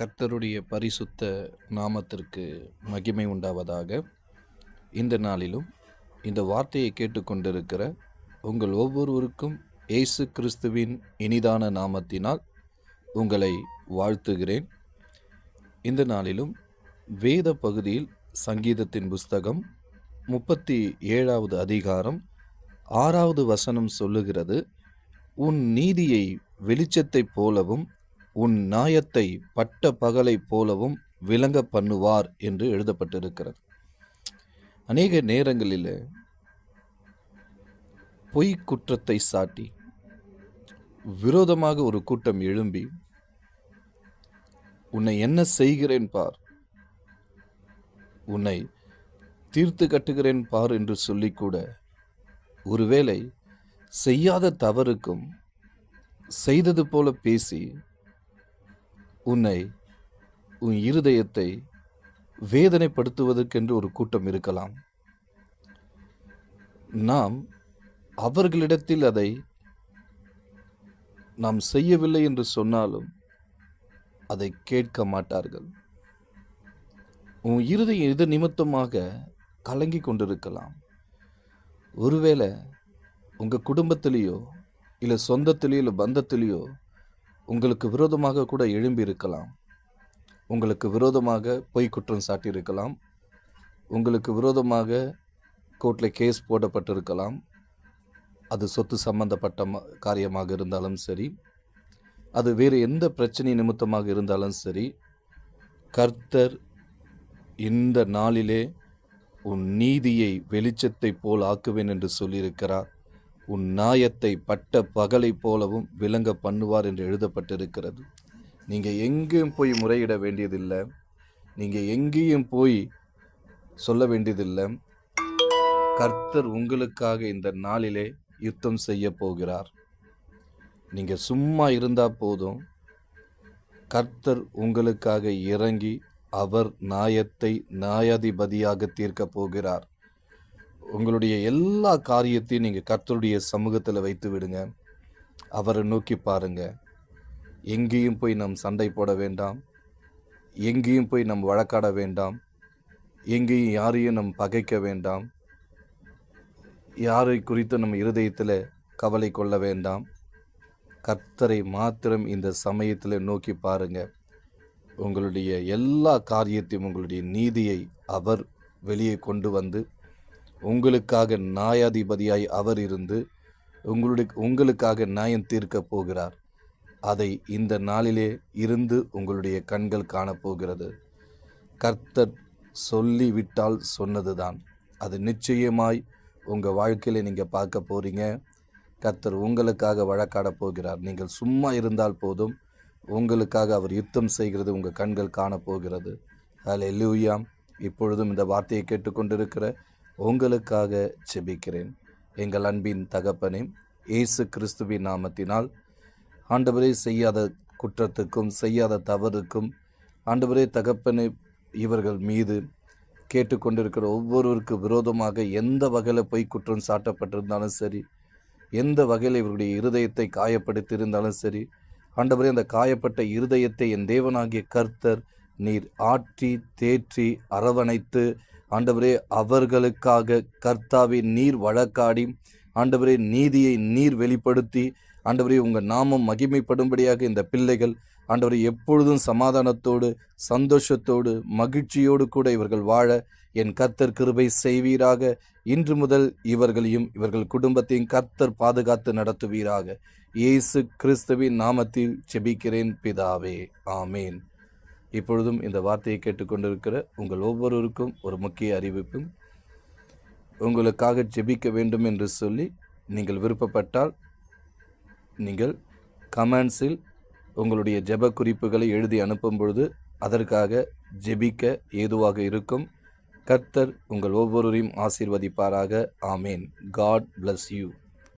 கர்த்தருடைய பரிசுத்த நாமத்திற்கு மகிமை உண்டாவதாக. இந்த நாளிலும் இந்த வார்த்தையை கேட்டுக்கொண்டிருக்கிற உங்கள் ஒவ்வொருவருக்கும் இயேசு கிறிஸ்துவின் இனிதான நாமத்தினால் உங்களை வாழ்த்துகிறேன். இந்த நாளிலும் வேத பகுதியில் சங்கீதத்தின் புஸ்தகம் முப்பத்தி ஏழாவது அதிகாரம் ஆறாவது வசனம் சொல்லுகிறது உன் நீதியை வெளிச்சத்தைப் போலவும் உன் நாயத்தை பட்ட பகலைப் போலவும் விளங்க பண்ணுவார் என்று எழுதப்பட்டிருக்கிறது. அநேக நேரங்களில் பொய் குற்றத்தை சாட்டி விரோதமாக ஒரு கூட்டம் எழும்பி உன்னை என்ன செய்கிறேன் பார்? உன்னை தீர்த்து கட்டுகிறேன் பார் என்று சொல்லிக்கூட ஒருவேளை செய்யாத தவறுக்கும் செய்தது போல பேசி உன்னை உன் இருதயத்தை வேதனைப்படுத்துவதற்கென்று ஒரு கூட்டம் இருக்கலாம். நாம் அவர்களிடத்தில் அதை நாம் செய்யவில்லை என்று சொன்னாலும் அதை கேட்க மாட்டார்கள். உன் இருதயம் இது நிமித்தமாக கலங்கி கொண்டிருக்கலாம். ஒருவேளை உங்கள் குடும்பத்திலேயோ இல்லை சொந்தத்திலேயோ இல்லை பந்தத்திலேயோ உங்களுக்கு விரோதமாக கூட எழும்பி இருக்கலாம். உங்களுக்கு விரோதமாக பொய் குற்றம் சாட்டியிருக்கலாம் உங்களுக்கு விரோதமாக கோர்ட்டில் கேஸ் போடப்பட்டிருக்கலாம். அது சொத்து சம்பந்தப்பட்ட ம- காரியமாக இருந்தாலும் சரி அது வேறு எந்த பிரச்சனை நிமித்தமாக இருந்தாலும் சரி கர்த்தர் இந்த நாளிலே உன் நீதியை வெளிச்சத்தைப் போல் ஆக்குவேன் என்று சொல்லியிருக்கிறார். உன் நாயத்தை பட்ட பகலைப் போலவும் விளங்க பண்ணுவார் என்று எழுதப்பட்டிருக்கிறது. நீங்கள் எங்கேயும் போய் முறையிட வேண்டியதில்லை. நீங்கள் எங்கேயும் போய் சொல்ல வேண்டியதில்லை. கர்த்தர் உங்களுக்காக இந்த நாளிலே யுத்தம் செய்ய போகிறார். நீங்கள் சும்மா இருந்தால் போதும். கர்த்தர் உங்களுக்காக இறங்கி அவர் நாயத்தை நியாயாதிபதியாக தீர்க்கப் போகிறார். உங்களுடைய எல்லா காரியத்தையும் நீங்கள் கர்த்தருடைய சமூகத்தில் வைத்து விடுங்க. அவரை நோக்கி பாருங்க. எங்கேயும் போய் நம் சண்டை போட வேண்டாம். எங்கேயும் போய் நம் வழக்காட வேண்டாம். எங்கேயும் யாரையும் நம் பகைக்க வேண்டாம். யாரை குறித்து நம்ம இருதயத்தில் கவலை கொள்ள வேண்டாம். கர்த்தரை மாத்திரம் இந்த சமயத்தில் நோக்கி பாருங்க. உங்களுடைய எல்லா காரியத்தையும் உங்களுடைய நீதியை அவர் வெளியே கொண்டு வந்து உங்களுக்காக நியாயாதிபதியாய் அவர் இருந்து உங்களுடைய உங்களுக்காக நியாயம் தீர்க்கப் போகிறார். அதை இந்த நாளிலே இருந்து உங்களுடைய கண்கள் காணப்போகிறது. கர்த்தர் சொல்லிவிட்டால் சொன்னதுதான். அது நிச்சயமாய் உங்கள் வாழ்க்கையில் நீங்கள் பார்க்க போகிறீங்க கர்த்தர் உங்களுக்காக வழக்காட போகிறார். நீங்கள் சும்மா இருந்தால் போதும். உங்களுக்காக அவர் யுத்தம் செய்கிறது உங்கள் கண்கள் காணப்போகிறது. ஹalleluya இப்பொழுதும் இந்த வார்த்தையை கேட்டுக்கொண்டிருக்கிற உங்களுக்காக செபிக்கிறேன் எங்கள் அன்பின் தகப்பனே இயேசு கிறிஸ்துவின் நாமத்தினால் ஆண்டவரே செய்யாத குற்றத்துக்கும் செய்யாத தவறுக்கும் ஆண்டவரே தகப்பனே இவர்கள் மீது கேட்டுக்கொண்டிருக்கிற ஒவ்வொருவருக்கு விரோதமாக எந்த வகையில் பொய் குற்றம் சாட்டப்பட்டிருந்தாலும் சரி எந்த வகையில் இவருடைய இருதயத்தை காயப்படுத்தியிருந்தாலும் சரி ஆண்டவரே அந்த காயப்பட்ட இருதயத்தை என் தேவனாகிய கர்த்தர் நீர் ஆற்றி தேற்றி அரவணைத்து ஆண்டவரே அவர்களுக்காக கர்த்தாவே நீர் வழக்காடி ஆண்டவரே நீதியை நீர் வெளிப்படுத்தி ஆண்டவரே உங்கள் நாமம் மகிமைப்படும்படியாக இந்த பிள்ளைகள் ஆண்டவரை எப்பொழுதும் சமாதானத்தோடு சந்தோஷத்தோடு மகிழ்ச்சியோடு கூட இவர்கள் வாழ என் கர்த்தர் கிருபை செய்வீராக. இன்று முதல் இவர்களையும் இவர்கள் குடும்பத்தையும் கர்த்தர் பாதுகாத்து நடத்துவீராக. இயேசு கிறிஸ்துவின் நாமத்தில் செபிக்கிறேன் பிதாவே. ஆமேன். இப்பொழுதும் இந்த வார்த்தையை கேட்டுக்கொண்டிருக்கிற உங்கள் ஒவ்வொருவருக்கும் ஒரு முக்கிய அறிவிப்பும் உங்களுக்காக ஜெபிக்க வேண்டும் என்று சொல்லி நீங்கள் விருப்பப்பட்டால் நீங்கள் கமெண்ட்ஸில் உங்களுடைய ஜெப குறிப்புகளை எழுதி அனுப்பும் பொழுது அதற்காக ஜெபிக்க ஏதுவாக இருக்கும். கர்த்தர் உங்கள் ஒவ்வொருவரையும் ஆசீர்வதிப்பாராக. ஆமேன். God bless you.